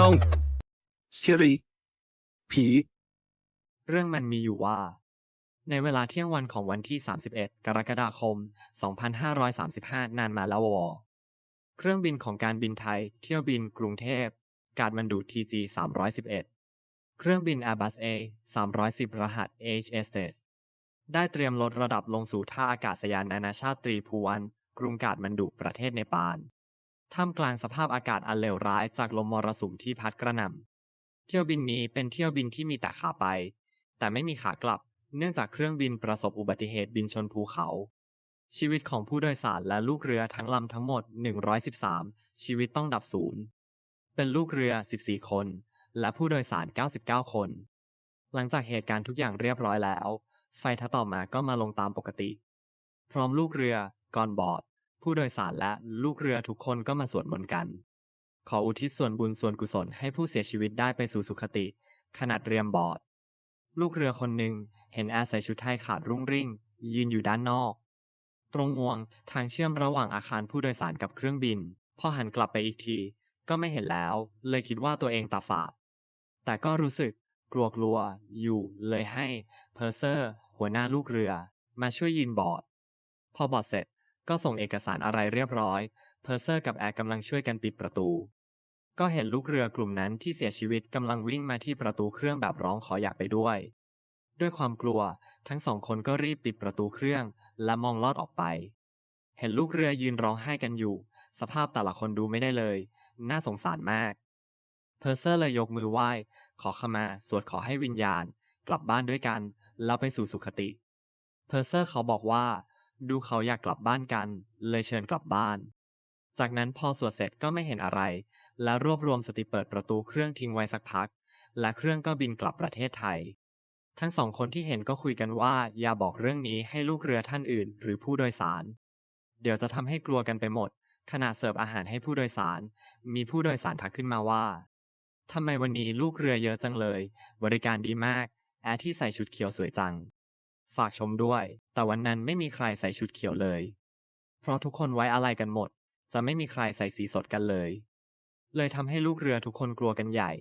ช่องเชีรีผี เรื่องมันมีอยู่ว่า ในเวลาเที่ยงวันของวันที่ 31 กรกฎาคม 2535 นานมาแล้ววอเครื่องบินของการบินไทย เที่ยวบินกรุงเทพ กาดมันดู TG 311 เครื่องบิน Airbus A 310 รหัส HSS ได้เตรียมลดระดับลงสู่ท่าอากาศยานนานาชาติตรีภูวัน กรุงกาดมันดุประเทศเนปาล ท่ามกลางสภาพอากาศอันเลวร้ายจากลมมรสุมที่พัดกระหน่ำเที่ยวบินนี้เป็นเที่ยวบินที่มีแต่ขาไป แต่ไม่มีขากลับ เนื่องจากเครื่องบินประสบอุบัติเหตุบินชนภูเขา ชีวิตของผู้โดยสารและลูกเรือทั้งลำทั้งหมด 113 ชีวิตต้องดับศูนย์ เป็นลูกเรือ 14 คน และผู้โดยสาร 99 คน หลังจากเหตุการณ์ทุกอย่างเรียบร้อยแล้ว ไฟท้าต่อมาก็มาลงตามปกติ พร้อมลูกเรือก่อนบอร์ด ผู้โดยสารและลูกเรือทุกคนก็มาสวดมนต์กัน ขออุทิศส่วนบุญส่วนกุศลให้ผู้เสียชีวิตได้ไปสู่สุคติ ขนาดเรียมบอร์ดลูกเรือคนหนึ่งเห็นแอร์ใส่ชุดไทยขาดรุ่งริ่ง ยืนอยู่ด้านนอก ตรงงวงทางเชื่อมระหว่างอาคารผู้โดยสารกับเครื่องบิน พอหันกลับไปอีกที ก็ไม่เห็นแล้ว เลยคิดว่าตัวเองตาฝาด แต่ก็รู้สึกกลัวกลัวๆอยู่เลยให้เพอร์เซอร์ หัวหน้าลูกเรือ มาช่วยยืนบอร์ดพอบอร์ดเสร็จ ก็ส่งเอกสารอะไรเรียบร้อย เพอร์เซอร์กับแอร์กำลังช่วยกันปิดประตู ก็เห็นลูกเรือกลุ่มนั้นที่เสียชีวิตกำลังวิ่งมาที่ประตูเครื่องแบบร้องขออยากไปด้วย ด้วยความกลัว ทั้งสองคนก็รีบปิดประตูเครื่อง และมองลอดออกไป เห็นลูกเรือยืนร้องไห้กันอยู่ สภาพแต่ละคนดูไม่ได้เลย น่าสงสารมาก เพอร์เซอร์เลยยกมือไหว้ ขอขมา สวดขอให้วิญญาณ กลับบ้านด้วยกันแล้วไปสู่สุคติ เพอร์เซอร์เขาบอกว่า ดูเขาอยากกลับบ้านกัน เลยเชิญกลับบ้าน จากนั้นพอสวดเสร็จก็ไม่เห็นอะไร และรวบรวมสติเปิดประตูเครื่องทิ้งไว้สักพัก และเครื่องก็บินกลับประเทศไทย ทั้งสองคนที่เห็นก็คุยกันว่าอย่าบอกเรื่องนี้ให้ลูกเรือท่านอื่น หรือผู้โดยสาร เดี๋ยวจะทำให้กลัวกันไปหมด ขณะเสิร์ฟอาหารให้ผู้โดยสาร มีผู้โดยสารทักขึ้นมาว่าทำไมวันนี้ลูกเรือเยอะจังเลย บริการดีมาก แอร์ที่ใส่ชุดเขียวสวยจัง ฝากชมด้วย แต่วันนั้นไม่มีใครใส่ชุดเขียวเลย เพราะทุกคนไว้อะไรกันหมด จะไม่มีใครใส่สีสดกันเลย เลยทำให้ลูกเรือทุกคนกลัวกันใหญ่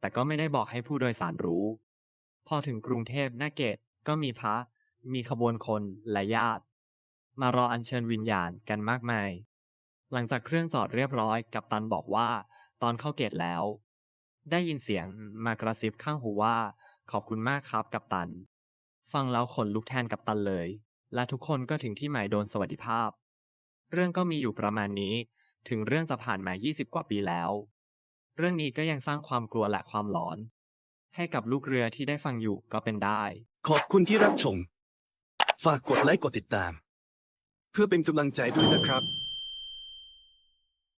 แต่ก็ไม่ได้บอกให้ผู้โดยสารรู้ พอถึงกรุงเทพหน้าเกตก็มีพระ มีขบวนคนและญาติ มารออัญเชิญวิญญาณกันมากมาย หลังจากเครื่องจอดเรียบร้อยกัปตันบอกว่า ตอนเข้าเกตแล้ว ได้ยินเสียงมากระซิบข้างหูว่า ขอบคุณมากครับกัปตัน ฟังแล้วขนลุกแทนกัปตันเลย และทุกคนก็ถึงที่หมายโดนสวัสดิภาพ เรื่องก็มีอยู่ประมาณนี้ ถึงเรื่องจะผ่านมา 20 กว่าปีแล้ว เรื่องนี้ก็ยังสร้างความกลัวและความหลอน ให้กับลูกเรือที่ได้ฟังอยู่ก็เป็นได้ ขอบคุณที่รับชม ฝากกดไลค์กดติดตาม เพื่อเป็นกำลังใจด้วยนะครับ